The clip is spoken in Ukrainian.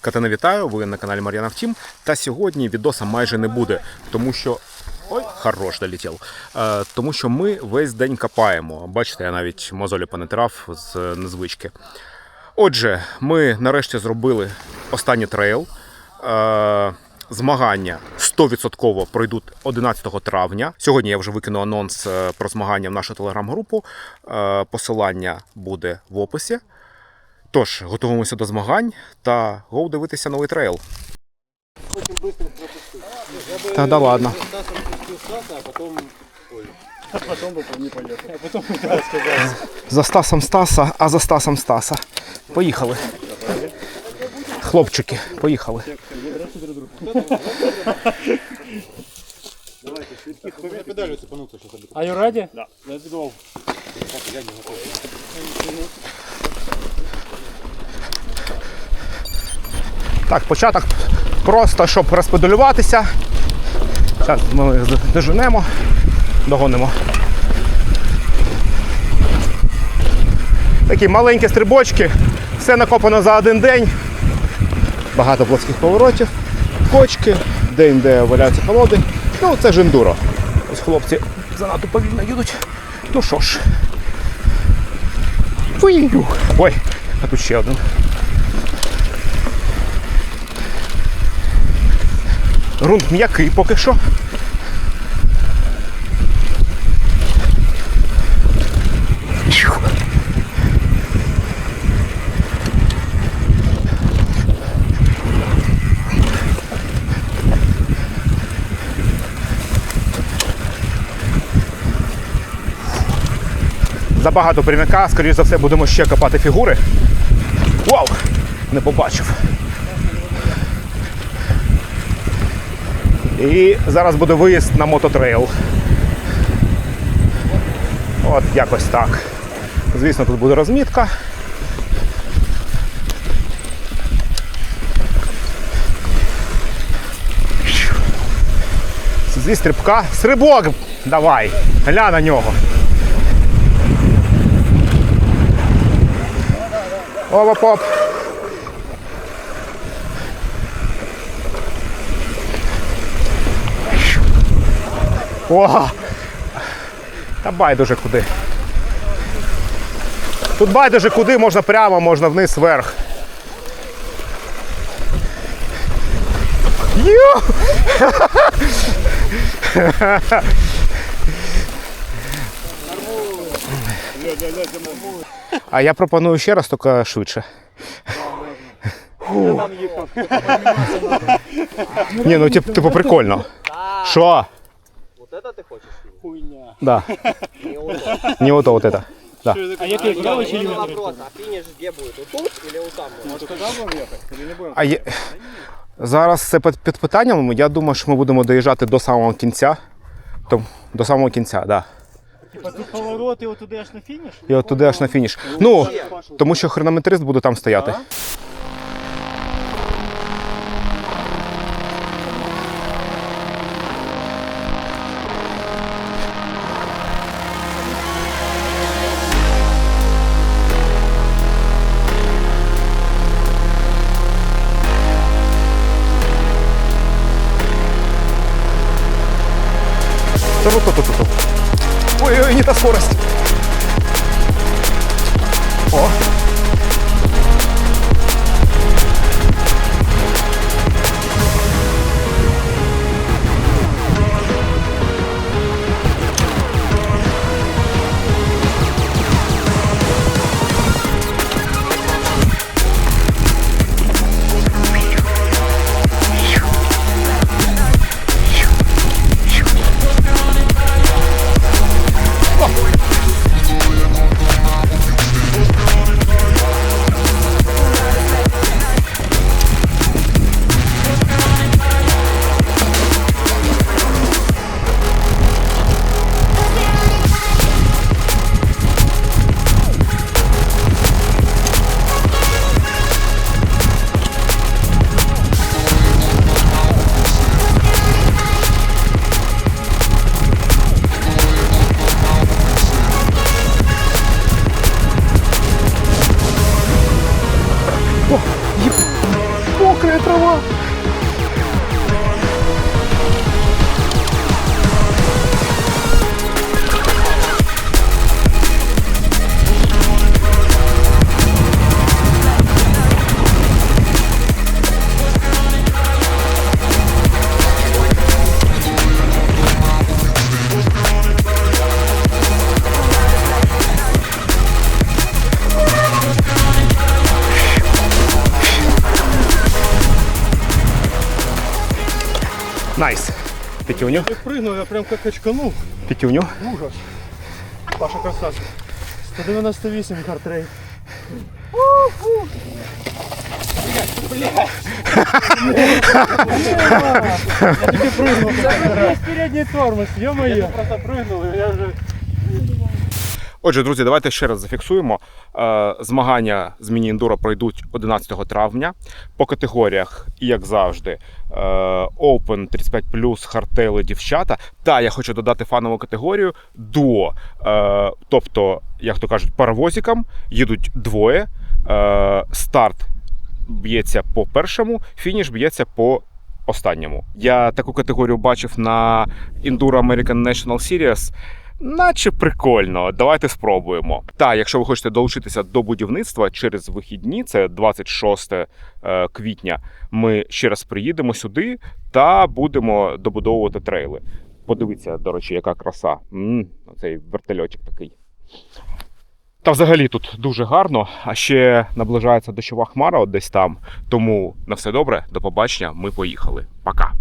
Катана, вітаю! Ви на каналі Мар'яна Втім. Та сьогодні відоса майже не буде, тому що. Ой, хорош долетів. Е, тому що ми весь день копаємо. Бачите, я навіть мозолі понатирав з незвички. Отже, ми нарешті зробили останній трейл. Змагання 100% пройдуть 11 травня. Сьогодні я вже викину анонс е, про змагання в нашу телеграм-групу. Е, посилання буде в описі. Тож, готуємося до змагань та гоу дивитися новий трейл. Та да ладно. За Стасом Стаса, а за Стасом Стаса. Поїхали. Хлопчики, поїхали. Цепануться сейчас об Are you ready? Да. Let's go. Так, початок просто, щоб розпедалюватися. Зараз ми їх доженемо, догонимо. Такі маленькі стрибочки, все накопано за один день. Багато плоских поворотів, кочки, де-інде валяються колоди. Ну, це ж ендуро. Ось хлопці занадто повільно їдуть. Ну що ж. Фую. Ой, а тут ще один. Грунт м'який поки що. Забагато прямяка, скоріш за все, будемо ще копати фігури. Вау! Не побачив. І зараз буде виїзд на мототрейл. От якось так. Звісно, тут буде розмітка. Зі стрибка. Стрибок! Давай! Гля на нього. Оп-оп-оп. О! Та байдуже куди. Тут байдуже куди, можна прямо, можна вниз, вверх. Ю! А я пропоную ще раз, тільки швидше. Ні, ну тип- типу прикольно. Що? Вот это ты хочешь? Хуйня. Да. Не вот это. Не вот, а вот это. Да. А який правий чи У меня лівий? вопрос, а финиш где будет? Вот тут или вот там? будет? Может туда будем ехать? Или не будем? А є... Зараз це під, під питанням. Я думаю, що ми будемо доїжджати до самого кінця. Там, до самого кінця, так. Да. Типа тут поворот і отуди аж на фініш? І от туди аж на фініш. Ну, тому що хронометрист буде там стояти. Та Ой-ой, не та скорость. О. Найс. Пятюню. Я прыгнул, я прям как очканул. Пятюню. Ужас. Паша красавчик. 198 хартрейт. Я таки прыгнул. Це передній тормоз, ё-моё. просто прыгнул, і я вже... Отже, друзі, давайте ще раз зафіксуємо. Е, Змагання з міні-ендуро пройдуть 11 травня по категоріях, як завжди, е, Open 35 хардтейли дівчата. Та я хочу додати фанову категорію дуо. Е, Тобто, як то кажуть, паровозикам їдуть двоє. Старт б'ється по першому, фініш б'ється по останньому. Я таку категорію бачив на Enduro American National Series. Наче прикольно, давайте спробуємо. Та, якщо ви хочете долучитися до будівництва через вихідні, це 26 е, квітня. Ми ще раз приїдемо сюди та будемо добудовувати трейли. Подивіться, до речі, яка краса. м цей вертольотик такий. Та взагалі тут дуже гарно, а ще наближається дощова хмара от десь там. Тому на все добре, до побачення. Ми поїхали. Пока.